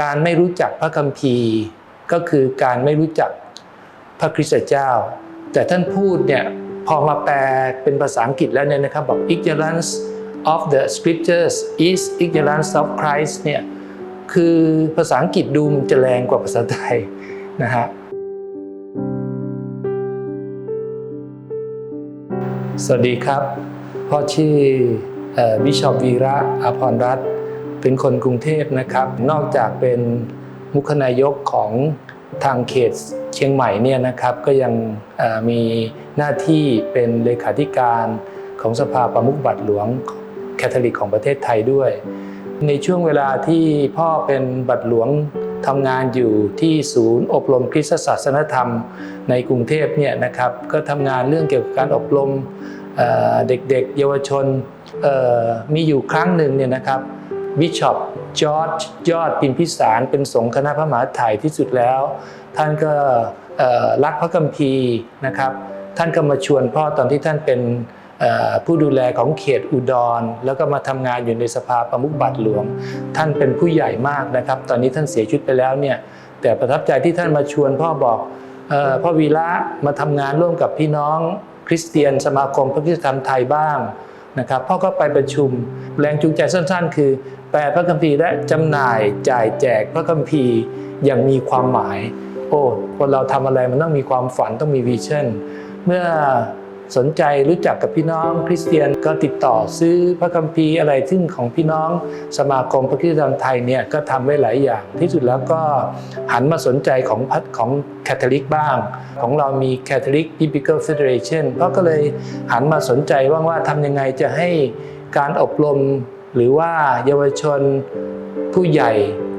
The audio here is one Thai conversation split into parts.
การไม่รู้จักพระคัมภีร์ ก็คือการไม่รู้จักพระคริสตเจ้า แต่ท่านพูดเนี่ยพอมาแปลเป็นภาษาอังกฤษแล้วเนี่ยนะครับบอก ignorance of the scriptures is ignorance of Christ เนี่ยคือภาษาอังกฤษดูมันจะแรงกว่าภาษาไทยนะฮะสวัสดีครับ พ่อชื่อบิชอปวีระอภรรัตน์ เป็นคนกรุงเทพนะครับ นอกจากเป็นมุขนายกของทางเขตเชียงใหม่เนี่ยนะครับ ก็ยังมีหน้าที่เป็นเลขาธิการของสภาประมุขบัตรหลวงแคทอลิกของประเทศไทยด้วย ในช่วงเวลาที่พ่อเป็นบัตรหลวงทำงานอยู่ที่ศูนย์อบรมคริสตศาสนธรรมในกรุงเทพเนี่ยนะครับ ก็ทำงานเรื่องเกี่ยวกับการอบรมเด็กๆ เยาวชนมีอยู่ครั้งหนึ่งเนี่ยนะครับ บิชอปจอร์จยอดพิมพิสารเป็นสงฆ์คณะพระมหาไทยที่สุดแล้ว ท่านก็รักพระคัมภีร์นะครับ ท่านก็มาชวนพ่อตอนที่ท่านเป็นผู้ดูแลของเขตอุดร แล้วก็มาทำงานอยู่ในสภาประมุขบัตรหลวง ท่านเป็นผู้ใหญ่มากนะครับ ตอนนี้ท่านเสียชีวิตไปแล้วเนี่ยแต่ประทับใจที่ท่านมาชวนพ่อบอกออพ่อวีระมาทำงานร่วมกับพี่น้องคริสเตียนสมาคมพระคริสตธรรมไทยบ้าง นะครับพ่อก็ไปประชุมแรงจูงใจสั้น ๆ คือ แปลพระคัมภีร์และจำหน่ายจ่ายแจกพระคัมภีร์อย่างมีความหมาย โอ้คนเราทำอะไรมันต้องมีความฝันต้องมีวิชั่นเมื่อ สนใจรู้จักกับพี่น้องคริสเตียนก็ติดต่อซื้อพระคัมภีร์อะไรซึ่งของพี่น้องสมาคมพระคริสตธรรมไทยเนี่ยก็ทำไว้หลายอย่าง ที่สุดแล้วก็หันมาสนใจของพัดของแคทอลิกบ้าง ของเรามี Catholic Biblical Federation ก็ก็เลยหันมาสนใจว่าว่าทำยังไงจะให้การอบรมหรือว่าเยาวชนผู้ใหญ่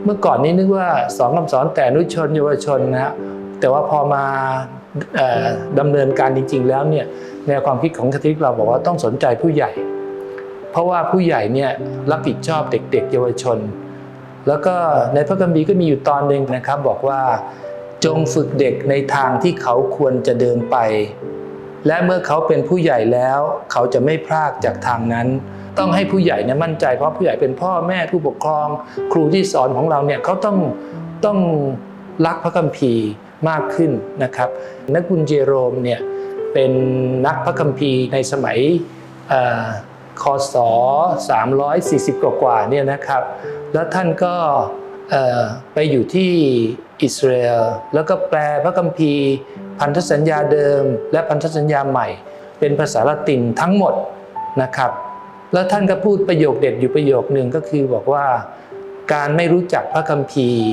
เมื่อก่อนนี้นึกว่าสอนคำสอนแต่นุชนเยาวชนนะฮะ แต่ว่าพอมาเอ่อดำเนินการจริง ๆ แล้วเนี่ยแนวความคิดของคาทิกเราบอกว่าต้องสนใจผู้ใหญ่ เพราะว่าผู้ใหญ่เนี่ยรับผิดชอบเด็ก ๆ เยาวชน แล้วก็ในพระคัมภีร์ก็มีอยู่ตอนหนึ่งนะครับ บอกว่าจงฝึกเด็กในทางที่เขาควรจะเดินไป และเมื่อเขาเป็นผู้ใหญ่แล้ว เขาจะไม่พลากจากทางนั้น ต้องให้ผู้ใหญ่เนี่ยมั่นใจเพราะผู้ใหญ่เป็นพ่อแม่ผู้ปกครอง ครูที่สอนของเราเนี่ยเขาต้องต้องรักพระคัมภีร์ มากขึ้นนะครับนักบุญเจโรมเนี่ยเป็นนักพระคัมภีร์ในสมัยเอ่อคศ340กว่ากว่าเนี่ยนะครับ แล้วท่านก็ไปอยู่ที่อิสราเอลแล้วก็แปลพระคัมภีร์ พันธสัญญาเดิม และพันธสัญญาใหม่ เป็นภาษาละตินทั้งหมดนะครับ แล้วท่านก็พูดประโยคเด็ดอยู่ประโยคหนึ่งก็คือบอกว่าการไม่รู้จักพระคัมภีร์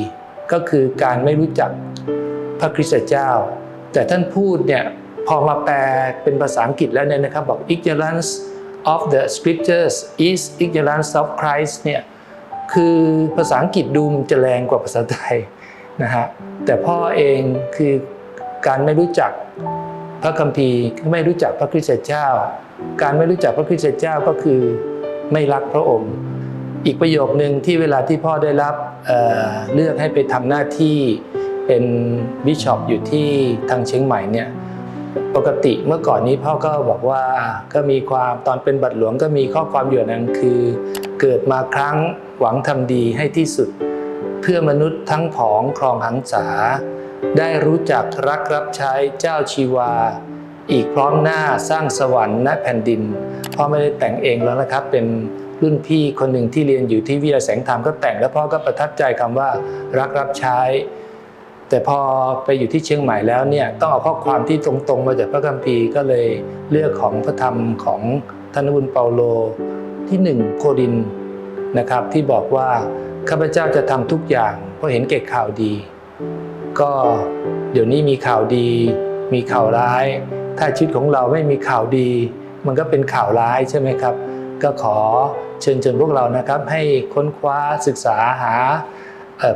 ก็คือการไม่รู้จัก พระคริสตเจ้า แต่ท่านพูดเนี่ยพอมาแปลเป็นภาษาอังกฤษแล้วเนี่ยนะครับบอก ignorance of the scriptures is ignorance of Christ เนี่ยคือภาษาอังกฤษดูมันจะแรงกว่าภาษาไทยนะฮะแต่พ่อเองคือการไม่รู้จักพระคัมภีร์ไม่รู้จักพระคริสตเจ้า การไม่รู้จักพระคริสตเจ้าก็คือไม่รักพระองค์ อีกประโยคนึงที่เวลาที่พ่อได้รับเเลือกให้ไปทำหน้าที่ เป็นบิชอปอยู่ที่ทางเชียงใหม่เนี่ยปกติเมื่อก่อนนี้พ่อก็บอกว่าก็มีความตอนเป็นบัตรหลวงก็มีข้อความอยู่นั้นคือ เกิดมาครั้งหวังทำดีให้ที่สุด เพื่อมนุษย์ทั้งผองครองหังษา ได้รู้จักรักรับใช้เจ้าชีวา อีกพร้อมหน้าสร้างสวรรค์ณแผ่นดินพ่อไม่ได้แต่งเองแล้วนะครับ เป็นรุ่นพี่คนหนึ่งที่เรียนอยู่ที่วิทยาแสงธรรมก็แต่งแล้วพ่อก็ประทับใจคำว่ารักรับใช้ แต่พอไปอยู่ที่เชียงใหม่แล้วเนี่ยต้องเอาข้อความที่ตรงๆ มาจากพระคัมภีร์ก็เลยเลือกของพระธรรมของท่านบุญเปาโลที่หนึ่งโครินนะครับ ที่บอกว่าข้าพเจ้าจะทำทุกอย่าง เพราะเห็นเกตข่าวดี ก็เดี๋ยวนี้มีข่าวดี มีข่าวร้าย ถ้าชีวิตของเราไม่มีข่าวดี มันก็เป็นข่าวร้ายใช่ไหมครับ ก็ขอเชิญชวนพวกเรานะครับให้ค้นคว้าศึกษาหา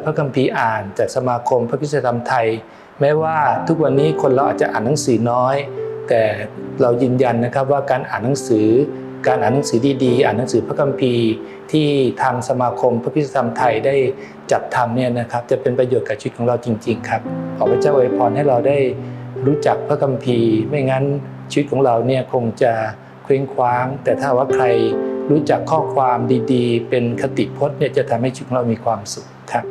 พระคัมภีร์อ่านจากสมาคมพระคริสธรรมไทย แม้ว่าทุกวันนี้คนเราอาจจะอ่านหนังสือน้อย แต่เรายืนยันนะครับว่าการอ่านหนังสือ การอ่านหนังสือดีๆ อ่านหนังสือพระคัมภีร์ ที่ทางสมาคมพระคริสธรรมไทยได้จัดทำเนี่ยนะครับจะเป็นประโยชน์กับชีวิตของเราจริง ๆ ครับขอพระเจ้าอวยพรให้เราได้รู้จักพระคัมภีร์ ไม่งั้นชีวิตของเราเนี่ยคงจะเคว้งคว้าง แต่ถ้าว่าใคร รู้จักข้อความดีๆ เป็นคติพจน์เนี่ยจะทำให้ชีวิตเรามีความสุขครับ